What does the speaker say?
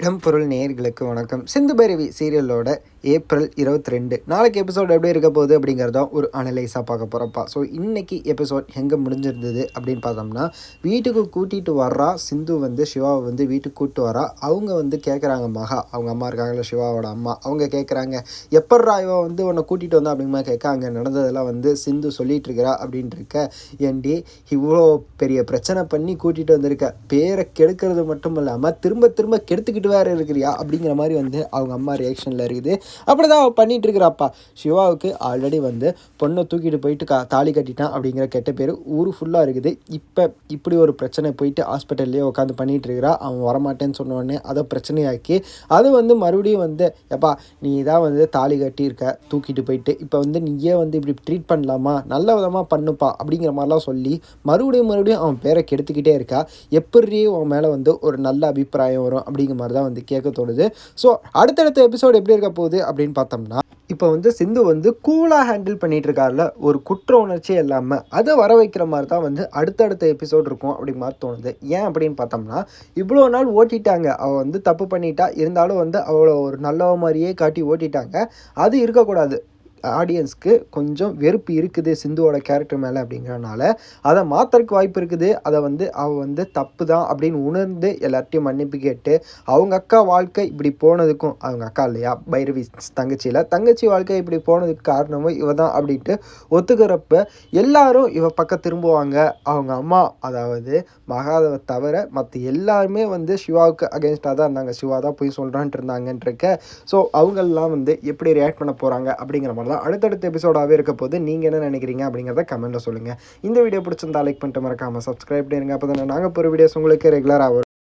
இடம்பொருள் நேயர்களுக்கு வணக்கம். சிந்து பைரவி சீரியலோட ஏப்ரல் இருபத்தி ரெண்டு நாளைக்கு எபிசோட் எப்படி இருக்க போகுது அப்படிங்கிறதும் ஒரு அனலைஸாக பார்க்க போகிறப்பா ஸோ இன்னைக்கு எபிசோட் எங்கே முடிஞ்சிருந்தது அப்படின்னு பார்த்தோம்னா வீட்டுக்கு கூட்டிகிட்டு வர்றா சிந்து வந்து சிவாவை வந்து வீட்டுக்கு கூப்பிட்டு வரா. அவங்க வந்து கேட்குறாங்க மகா அவங்க அம்மா இருக்காங்களா சிவாவோட அம்மா. அவங்க கேட்குறாங்க எப்பட்றா இவ வந்து உன்னை கூட்டிகிட்டு வந்தா? அப்படிங்கிற கேட்க அங்கே நடந்ததெல்லாம் வந்து சிந்து சொல்லிகிட்டு இருக்கிறா அப்படின்ட்டு இருக்க ஏண்டி இவ்வளோ பெரிய பிரச்சனை பண்ணி கூட்டிகிட்டு வந்திருக்க. பேரை கெடுக்கிறது மட்டும் இல்லாமல் திரும்ப திரும்ப கெடுத்துக்கிட்டு வேறு இருக்கிறியா? அப்படிங்கிற மாதிரி வந்து அவங்க அம்மா ரியாக்ஷனில் இருக்குது. அப்படி தான் அவள் பண்ணிகிட்டு இருக்கிறாப்பா சிவாவுக்கு ஆல்ரெடி வந்து பொண்ணை தூக்கிட்டு போயிட்டு கா தாலி கட்டிட்டான் அப்படிங்கிற கெட்ட பேர் ஊர் ஃபுல்லாக இருக்குது. இப்போ இப்படி ஒரு பிரச்சனை போயிட்டு ஹாஸ்பிட்டல்லையே உட்காந்து பண்ணிகிட்டு இருக்கிறா அவன் வரமாட்டேன்னு சொன்ன உடனே அதை பிரச்சனையாக்கி அது வந்து மறுபடியும் வந்து எப்பா நீ தான் வந்து தாலி கட்டியிருக்க தூக்கிட்டு போயிட்டு இப்போ வந்து நீயே வந்து இப்படி ட்ரீட் பண்ணலாமா? நல்ல விதமாக பண்ணுப்பா அப்படிங்கிற மாதிரிலாம் சொல்லி மறுபடியும் மறுபடியும் அவன் பேரை கெடுத்துக்கிட்டே இருக்கா. எப்படி உன் மேலே வந்து ஒரு நல்ல அபிப்பிராயம் வரும் அப்படிங்கிற மாதிரி தான் வந்து கேட்க தோணுது. ஸோ அடுத்தடுத்த எபிசோடு எப்படி இருக்க போகுது அப்படின்னு பார்த்தோம்னா இப்போ வந்து சிந்து வந்து கூலாக ஹேண்டில் பண்ணிட்டு இருக்காருல ஒரு குற்ற உணர்ச்சி இல்லாமல் அதை வர வைக்கிற மாதிரி தான் வந்து அடுத்தடுத்த எபிசோட் இருக்கும் அப்படி மாதிரி தோணுது. ஏன் அப்படின்னு பார்த்தோம்னா இவ்வளோ நாள் ஓட்டிட்டாங்க. அவள் வந்து தப்பு பண்ணிட்டா இருந்தாலும் வந்து அவளை ஒரு நல்லவ மாதிரியே காட்டி ஓட்டிட்டாங்க. அது இருக்கக்கூடாது. ஆடியன்ஸ்க்கு கொஞ்சம் வெறுப்பு இருக்குது சிந்துவோட கேரக்டர் மேலே அப்படிங்கிறனால. அதை மாற்றுறதுக்கு வாய்ப்பு இருக்குது. அதை வந்து அவள் வந்து தப்பு தான் அப்படின்னு உணர்ந்து எல்லார்ட்டையும் மன்னிப்பு கேட்டு அவங்க அக்கா வாழ்க்கை இப்படி போனதுக்கும் அவங்க அக்கா இல்லையா பைரவி தங்கச்சியில் தங்கச்சி வாழ்க்கை இப்படி போனதுக்கு காரணமும் இவ தான் அப்படின்ட்டு ஒத்துக்கிறப்ப எல்லாரும் இவ பக்கம் திரும்புவாங்க. அவங்க அம்மா அதாவது மகாதவை தவிர மற்ற எல்லாருமே வந்து சிவாவுக்கு அகேன்ஸ்டாக தான் இருந்தாங்க. சிவா தான் போய் சொல்கிறான்ட்டு இருந்தாங்கன்றிருக்க ஸோ அவங்கெல்லாம் வந்து எப்படி ரியாக்ட் பண்ண போகிறாங்க அப்படிங்கிற மாதிரி தான் அடுத்தடுத்த எபிசோடாகவே இருக்க போது நீங்கள் என்ன நினைக்கிறீங்க அப்படிங்கிறத கமெண்ட்டில் சொல்லுங்கள் இந்த வீடியோ பிடிச்சிருந்தா லைக் பண்ணிட்டு மறக்காமல் சப்ஸ்கிரைப் பண்ணுங்க அப்போ தானே நாங்கள் போகிற வீடியோஸ் உங்களுக்கு ரெகுலராக வரும்.